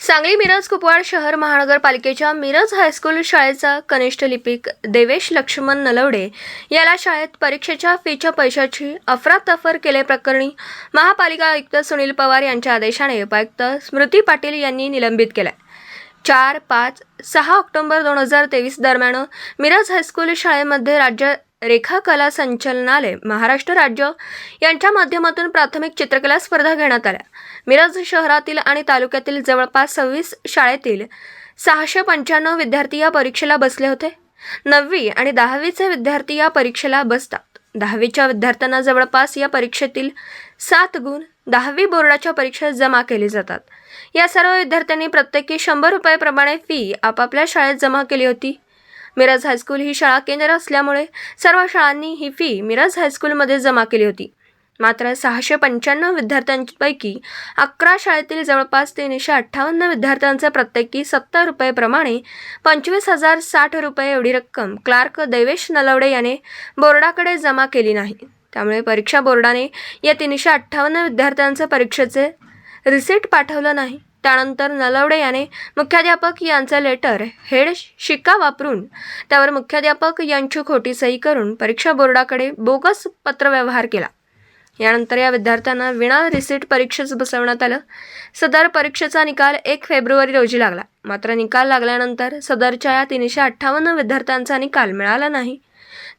सांगली मिरज कुपवाड शहर महानगरपालिकेच्या मिरज हायस्कूल शाळेचा कनिष्ठ लिपिक देवेश लक्ष्मण नलवडे याला शाळेत परीक्षेच्या फीच्या पैशाची अफरातफर केल्याप्रकरणी महापालिका आयुक्त सुनील पवार यांच्या आदेशाने उपायुक्त स्मृती पाटील यांनी निलंबित केलं चार पाच सहा ऑक्टोबर दोन हजार तेवीस दरम्यान मिरज हायस्कूल शाळेमध्ये राज्य रेखा कला संचलनालय महाराष्ट्र राज्य यांच्या माध्यमातून प्राथमिक चित्रकला स्पर्धा घेण्यात आल्या. मिरज शहरातील आणि तालुक्यातील जवळपास सव्वीस शाळेतील सहाशे पंच्याण्णव विद्यार्थी या परीक्षेला बसले होते. नववी आणि दहावीचे विद्यार्थी या परीक्षेला बसतात. दहावीच्या विद्यार्थ्यांना जवळपास या परीक्षेतील सात गुण दहावी बोर्डाच्या परीक्षेत जमा केले जातात. या सर्व विद्यार्थ्यांनी प्रत्येकी शंभर रुपयाप्रमाणे फी आपापल्या शाळेत जमा केली होती. मिरज हायस्कूल ही शाळा केंद्र असल्यामुळे सर्व शाळांनी ही फी मिरज हायस्कूलमध्ये जमा केली होती. मात्र सहाशे पंच्याण्णव विद्यार्थ्यांपैकी अकरा शाळेतील जवळपास तीनशे अठ्ठावन्न विद्यार्थ्यांचे प्रत्येकी सत्तर रुपयेप्रमाणे पंचवीस हजार साठ रुपये एवढी रक्कम क्लार्क देवेश नलवडे याने बोर्डाकडे जमा केली नाही. त्यामुळे परीक्षा बोर्डाने या तीनशे अठ्ठावन्न विद्यार्थ्यांचं परीक्षेचे रिसिट पाठवलं नाही. त्यानंतर नलवडे याने मुख्याध्यापक यांचं लेटर हेड शिक्का वापरून त्यावर मुख्याध्यापक यांची खोटी सही करून परीक्षा बोर्डाकडे बोगस पत्रव्यवहार केला. यानंतर या विद्यार्थ्यांना विना रिसीट परीक्षेस बसवण्यात आलं. सदर परीक्षेचा निकाल एक फेब्रुवारी रोजी लागला. मात्र निकाल लागल्यानंतर सदरच्या या तीनशे अठ्ठावन्न विद्यार्थ्यांचा निकाल मिळाला नाही.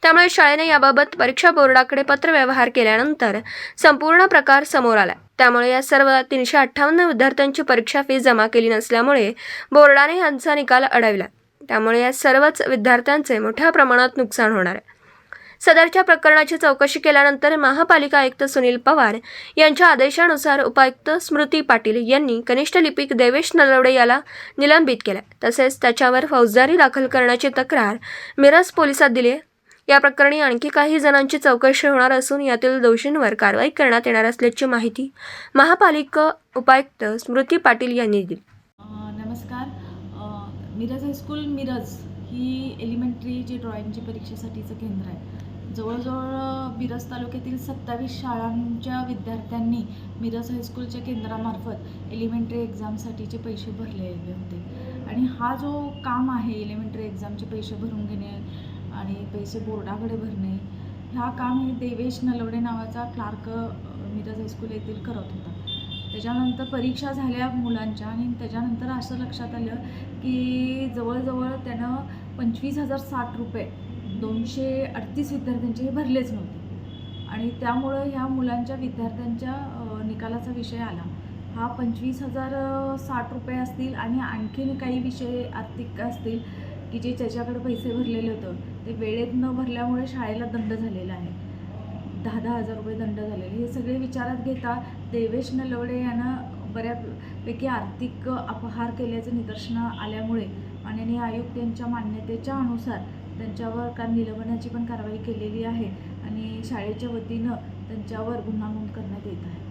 त्यामुळे शाळेने याबाबत परीक्षा बोर्डाकडे पत्रव्यवहार केल्यानंतर संपूर्ण प्रकार समोर आला. त्यामुळे या सर्व तीनशे अठ्ठावन्न विद्यार्थ्यांची परीक्षा फी जमा केली नसल्यामुळे बोर्डाने यांचा निकाल अडविला. त्यामुळे या सर्वच विद्यार्थ्यांचे मोठ्या प्रमाणात नुकसान होणार आहे. सदरच्या प्रकरणाची चौकशी केल्यानंतर महापालिका आयुक्त सुनील पवार यांच्या आदेशानुसार उपायुक्त स्मृती पाटील यांनी कनिष्ठ लिपिक देवेश नलवडे याला निलंबित केलं. तसेच त्याच्यावर फौजदारी दाखल करण्याची तक्रार मिरज पोलिसात दिली या प्रकरणी आणखी काही जणांची चौकशी होणार असून यातील दोषींवर कारवाई करण्यात येणार असल्याची माहिती महापालिका उपायुक्त स्मृती पाटील यांनी दिली. नमस्कार. मिरज हायस्कूल मिरज ही एलिमेंटरी जी ड्रॉइंगची परीक्षेसाठीचं केंद्र आहे. जवळजवळ मिरज तालुक्यातील सत्तावीस शाळांच्या विद्यार्थ्यांनी मिरज हायस्कूलच्या केंद्रामार्फत एलिमेंटरी एक्झामसाठीचे पैसे भरलेले होते. आणि हा जो काम आहे एलिमेंटरी एक्झामचे पैसे भरून घेणे आणि पैसे बोर्डाकडे भरणे हा काम हे देवेश नलवडे नावाचा क्लार्क मिरज हायस्कूल येथील करत होता. त्याच्यानंतर परीक्षा झाल्या मुलांच्या आणि त्याच्यानंतर असं लक्षात आलं की जवळजवळ त्यानं पंचवीस हजार साठ रुपये दोनशे अडतीस विद्यार्थ्यांचे हे भरलेच नव्हते. आणि त्यामुळं ह्या मुलांच्या विद्यार्थ्यांच्या निकालाचा विषय आला. हा पंचवीस हजार साठ रुपये असतील आणि आणखीन काही विषय आर्थिक असतील की जे ज्याच्याकडे पैसे भरलेले होतं ते वेळेत न भरल्यामुळे शाळेला दंड झालेला आहे. दहा दहा हजार रुपये दंड झालेले. हे सगळे विचारात घेता देवेश नलवडे यानं बऱ्यापैकी आर्थिक अपहार केल्याचं निदर्शनं आल्यामुळे माननीय आयुक्त यांच्या मान्यतेच्या अनुसार त्यांच्यावर का निलंबनाची पण कारवाई केलेली आहे आणि शाळेच्या वतीनं त्यांच्यावर गुन्हा नोंद करण्यात येत आहे.